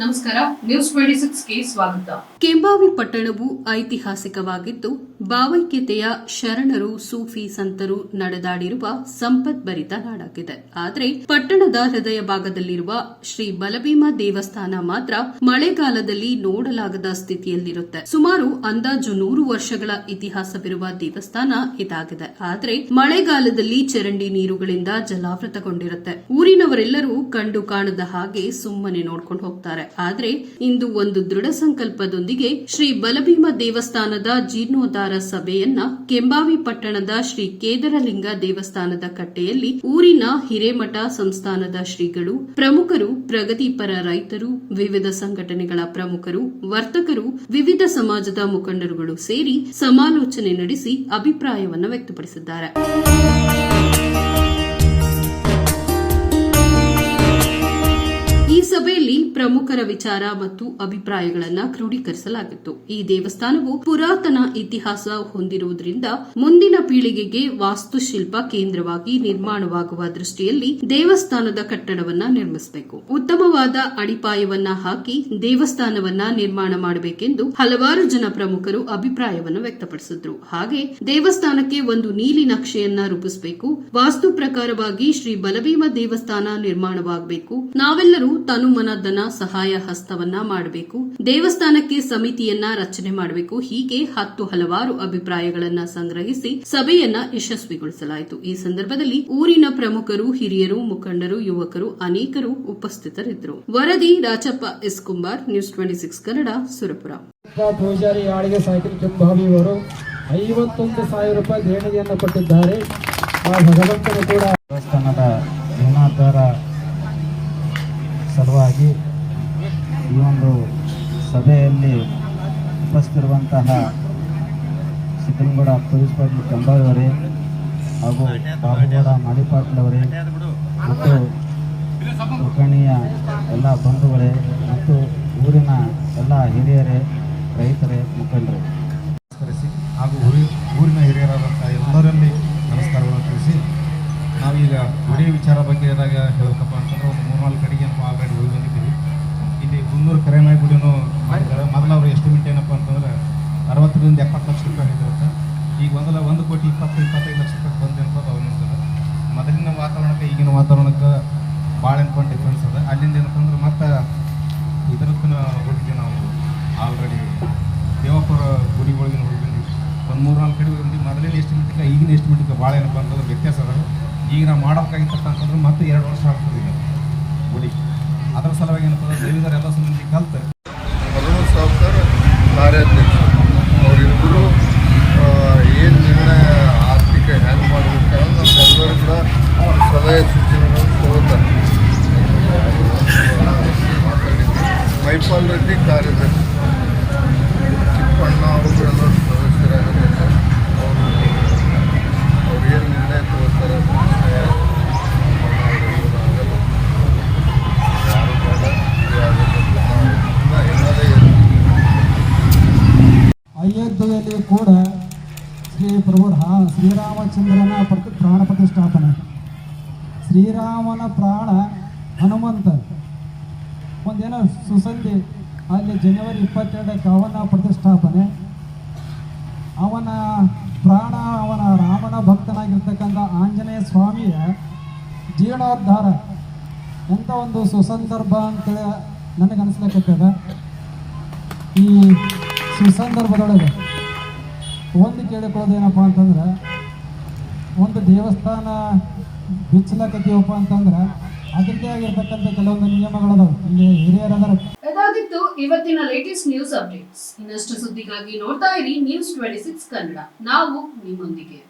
ನಮಸ್ಕಾರ news twenty ಸಿಕ್ಸ್ಗೆ ಸ್ವಾಗತ. ಕೆಂಬಾವಿ ಪಟ್ಟಣವು ಐತಿಹಾಸಿಕವಾಗಿದ್ದು ಭಾವೈಕ್ಯತೆಯ ಶರಣರು ಸೂಫಿ ಸಂತರು ನಡೆದಾಡಿರುವ ಸಂಪದ್ಭರಿತ ನಾಡಾಗಿದೆ ಆದರೆ ಪಟ್ಟಣದ ಹೃದಯ ಭಾಗದಲ್ಲಿರುವ ಶ್ರೀ ಬಲಭೀಮ ದೇವಸ್ಥಾನ ಮಾತ್ರ ಮಳೆಗಾಲದಲ್ಲಿ ನೋಡಲಾಗದ ಸ್ಥಿತಿಯಲ್ಲಿರುತ್ತೆ. ಸುಮಾರು ಅಂದಾಜು ನೂರು ವರ್ಷಗಳ ಇತಿಹಾಸವಿರುವ ದೇವಸ್ಥಾನ ಇದಾಗಿದೆ. ಆದರೆ ಮಳೆಗಾಲದಲ್ಲಿ ಚರಂಡಿ ನೀರುಗಳಿಂದ ಜಲಾವೃತಗೊಂಡಿರುತ್ತೆ. ಊರಿನವರೆಲ್ಲರೂ ಕಂಡು ಕಾಣದ ಹಾಗೆ ಸುಮ್ಮನೆ ನೋಡ್ಕೊಂಡು ಹೋಗ್ತಾರೆ. ಆದರೆ ಇಂದು ಒಂದು ದೃಢ ಸಂಕಲ್ಪದೊಂದಿಗೆ ಶ್ರೀ ಬಲಭೀಮ ದೇವಸ್ಥಾನದ ಜೀರ್ಣೋದ್ಧಾರ ಸಭೆಯನ್ನ ಕೆಂಬಾವಿ ಪಟ್ಟಣದ ಶ್ರೀ ಕೇದರಲಿಂಗ ದೇವಸ್ಥಾನದ ಕಟ್ಟೆಯಲ್ಲಿ ಊರಿನ ಹಿರೇಮಠ ಸಂಸ್ಥಾನದ ಶ್ರೀಗಳು, ಪ್ರಮುಖರು, ಪ್ರಗತಿಪರ ರೈತರು, ವಿವಿಧ ಸಂಘಟನೆಗಳ ಪ್ರಮುಖರು, ವರ್ತಕರು, ವಿವಿಧ ಸಮಾಜದ ಮುಖಂಡರುಗಳು ಸೇರಿ ಸಮಾಲೋಚನೆ ನಡೆಸಿ ಅಭಿಪ್ರಾಯವನ್ನು ವ್ಯಕ್ತಪಡಿಸಿದ್ದಾರೆ. ಈ ಸಭೆಯಲ್ಲಿ ಪ್ರಮುಖರ ವಿಚಾರ ಮತ್ತು ಅಭಿಪ್ರಾಯಗಳನ್ನು ಕ್ರೋಢೀಕರಿಸಲಾಗಿತ್ತು. ಈ ದೇವಸ್ಥಾನವು ಪುರಾತನ ಇತಿಹಾಸ ಹೊಂದಿರುವುದರಿಂದ ಮುಂದಿನ ಪೀಳಿಗೆಗೆ ವಾಸ್ತುಶಿಲ್ಪ ಕೇಂದ್ರವಾಗಿ ನಿರ್ಮಾಣವಾಗುವ ದೃಷ್ಟಿಯಲ್ಲಿ ದೇವಸ್ಥಾನದ ಕಟ್ಟಡವನ್ನ ನಿರ್ಮಿಸಬೇಕು. ಉತ್ತಮವಾದ ಅಡಿಪಾಯವನ್ನ ಹಾಕಿ ದೇವಸ್ಥಾನವನ್ನ ನಿರ್ಮಾಣ ಮಾಡಬೇಕೆಂದು ಹಲವಾರು ಜನ ಪ್ರಮುಖರು ಅಭಿಪ್ರಾಯವನ್ನು ವ್ಯಕ್ತಪಡಿಸಿದ್ರು. ಹಾಗೆ ದೇವಸ್ಥಾನಕ್ಕೆ ಒಂದು ನೀಲಿ ನಕ್ಷೆಯನ್ನ ರೂಪಿಸಬೇಕು. ವಾಸ್ತು ಪ್ರಕಾರವಾಗಿ ಶ್ರೀ ಬಲಭೀಮ ದೇವಸ್ಥಾನ ನಿರ್ಮಾಣವಾಗಬೇಕು. ನಾವೆಲ್ಲರೂ ತನುಮನ ಧನ ಸಹಾಯ ಹಸ್ತವನ್ನ ಮಾಡಬೇಕು. ದೇವಸ್ಥಾನಕ್ಕೆ ಸಮಿತಿಯನ್ನ ರಚನೆ ಮಾಡಬೇಕು. ಹೀಗೆ ಹತ್ತು ಹಲವಾರು ಅಭಿಪ್ರಾಯಗಳನ್ನ ಸಂಗ್ರಹಿಸಿ ಸಭೆಯನ್ನ ಯಶಸ್ವಿಗೊಳಿಸಲಾಯಿತು. ಈ ಸಂದರ್ಭದಲ್ಲಿ ಊರಿನ ಪ್ರಮುಖರು, ಹಿರಿಯರು, ಮುಖಂಡರು, ಯುವಕರು, ಅನೇಕರು ಉಪಸ್ಥಿತರಿದ್ದರು. ವರದಿ Rajappa S Kumbar, news twenty six Kannada, Surapura. Poojary ಆಡಿಗೆ ಐವತ್ತೊಂದು ಸಾವಿರ ರೂಪಾಯಿ ದೇಣಿಗೆಯನ್ನು ಕೊಟ್ಟಿದ್ದಾರೆ. ಆ ಭಗವಂತನು ಕೂಡ ದೇವಸ್ಥಾನದ ಸಲುವಾಗಿ ಈ ಒಂದು ಸಭೆಯಲ್ಲಿ ಉಪಸ್ಥಿತಿರುವಂತಹ ಸಿದ್ದನಗೌಡ ಪೊಲೀಸ್ ಪಾಟೀಲ್ ಕೆಂಬಾವಿ ಹಾಗೂ ಬಾಬುಗೌಡ ಅವರೇ ಮತ್ತು ಕುಲಕರ್ಣಿಯ ಎಲ್ಲ ಬಂಧುಗಳೇ ಮತ್ತು ಊರಿನ ಎಲ್ಲ ಹಿರಿಯರೇ, ರೈತರೇ, ಮುಖಂಡರೇ. ಗುಡಿ ವಿಚಾರ ಬಗ್ಗೆ ಏನಾಗ ಹೇಳಬೇಕಪ್ಪ ಅಂತಂದ್ರೆ ಒಂದು ಮೂರ್ನಾಲ್ಕು ಕಡೆಗೆ ನಾವು ಆಲ್ರೆಡಿ ಹೋಗಿ ಬಂದಿದ್ದೀವಿ ಇಲ್ಲಿ ಮುನ್ನೂರು ಕರೆನಾಯಿ ಗುಡಿನೂ ಮಾಡಿದ್ದಾರೆ. ಮೊದಲು ಅವರು ಎಸ್ಟಿಮೇಟ್ ಏನಪ್ಪ ಅಂತಂದ್ರೆ ಅರವತ್ತರಿಂದ ಎಪ್ಪತ್ತು ಲಕ್ಷ ರೂಪಾಯಿ ಆಗಿರುತ್ತೆ. ಈಗ ಒಂದಲ್ಲ ಒಂದು ಕೋಟಿ ಇಪ್ಪತ್ತು, ಇಪ್ಪತ್ತೈದು ಲಕ್ಷ ರೂಪಾಯಿ ಬಂದೆ ಅಂತ ಅವ್ರು ಮೊದಲಿನ ವಾತಾವರಣಕ್ಕೆ, ಈಗಿನ ವಾತಾವರಣಕ್ಕೆ ಭಾಳ ಅನ್ಕೊಂಡು ಡಿಫ್ರೆನ್ಸ್ ಅದ. ಅಲ್ಲಿಂದ ಏನಪ್ಪ ಅಂದ್ರೆ ಮತ್ತೆ ಇದರಕ್ಕೂ ಹೋಗಿದ್ದೀವಿ ನಾವು ಆಲ್ರೆಡಿ ದೇವಪುರ ಗುಡಿಗಳಿಗೆ ಹೋಗಿ ಹೋಗಿದ್ವಿ ಒಂದು ಮೂರು ನಾಲ್ಕು ಕಡೆ ಬಂದ್ವಿ ಮೊದಲಿನ ಎಸ್ಟಿಮೇಟಿಗೆ ಈಗಿನ ಎಸ್ಟಿಮೇಟಿಗೆ ಭಾಳ ಏನಪ್ಪ ಅಂತಂದ್ರೆ ವ್ಯತ್ಯಾಸ ಅದ. ಈಗ ನಾವು ಮಾಡೋಕ್ಕಾಗಿರ್ತಕ್ಕಂಥದ್ದು ಮತ್ತೆ ಎರಡು ವರ್ಷ ಆಗ್ತದೆ ಈಗ. ಗುಡಿ ಅದರ ಸಲುವಾಗಿ ಏನಪ್ಪ ಅಂದ್ರೆ ದೇವಿದಾರ ಎಲ್ಲ ಸಂಬಂಧಿ ಕಲ್ತು. ಸಾವುಕಾರ ಕಾರ್ಯಾಧ್ಯಕ್ಷ. ಅವರಿಬ್ಬರು ಏನು ನಿರ್ಣಯ ಆರ್ಥಿಕ ಹ್ಯಾಂಗ್ ಮಾಡಬೇಕಂದ್ರೆ ಎಲ್ಲರೂ ಕೂಡ ಸಲಹೆ ಸೂಚನೆಗಳನ್ನು ತಗೋತಾರೆ. ಮೈಪಾಲ್ ರೆಡ್ಡಿ ಕಾರ್ಯದರ್ಶಿ ಚಿಕ್ಕಣ್ಣ ಅವರು ಎಲ್ಲರೂ ಸದಸ್ಯರಾಗಿರ್ಬೇಕು ಅವರು ಅವ್ರು ಏನು ನಿರ್ಣಯ ತಗೋತಾರೆ ಯಾರು ಬೇಡ ಯಾರು ಬೇಡ ನಾವು ಎಲ್ಲದೇ ಇರ್ತೀವಿ ಅಯೋಧ್ಯೆಯಲ್ಲಿ ಕೂಡ ಶ್ರೀ ಪ್ರಭು ರಾ, ಶ್ರೀರಾಮಚಂದ್ರನ ಪ್ರತಿ ಪ್ರಾಣ ಪ್ರತಿಷ್ಠಾಪನೆ. ಶ್ರೀರಾಮನ ಪ್ರಾಣ ಹನುಮಂತ. ಒಂದೇನೋ ಸುಸಂಧಿ, ಅಲ್ಲಿ ಜನವರಿ ಇಪ್ಪತ್ತೆರಡಕ್ಕೆ ಅವನ ಪ್ರತಿಷ್ಠಾಪನೆ. ಅವನ ಪ್ರಾಣ, ಅವನ ರಾಮನ ಭಕ್ತನಾಗಿರ್ತಕ್ಕಂಥ ಆಂಜನೇಯ ಸ್ವಾಮಿಯ ಜೀರ್ಣೋದ್ಧಾರ. ಎಂಥ ಒಂದು ಸುಸಂದರ್ಭ ಅಂತೇಳಿ ನನಗೆ ಈ ಸುಸಂದರ್ಭದೊಳಗೆ ಒಂದು ಕೇಳಿಕೊಳ್ಳೋದೇನಪ್ಪ ಅಂತಂದ್ರೆ, ಒಂದು ದೇವಸ್ಥಾನ ಬಿಚ್ಚಲಕತ್ತೀವಪ್ಪ ಅಂತಂದ್ರೆ ಅದಕ್ಕೆ ಆಗಿರ್ತಕ್ಕಂಥ ಕೆಲವೊಂದು ನಿಯಮಗಳದಾವ. ಇಲ್ಲಿ ಹಿರಿಯರದಾರ ಇದಾಗಿತ್ತು ಇವತ್ತಿನ ಲೇಟೆಸ್ಟ್ ನ್ಯೂಸ್ ಅಪ್ಡೇಟ್ಸ್ ಇನ್ನಷ್ಟು ಸುದ್ದಿಗಾಗಿ ನೋಡ್ತಾ ಇರಿ ನ್ಯೂಸ್ ಟ್ವೆಂಟಿ ಸಿಕ್ಸ್ ಕನ್ನಡ. ನಾವು ನಿಮ್ಮೊಂದಿಗೆ.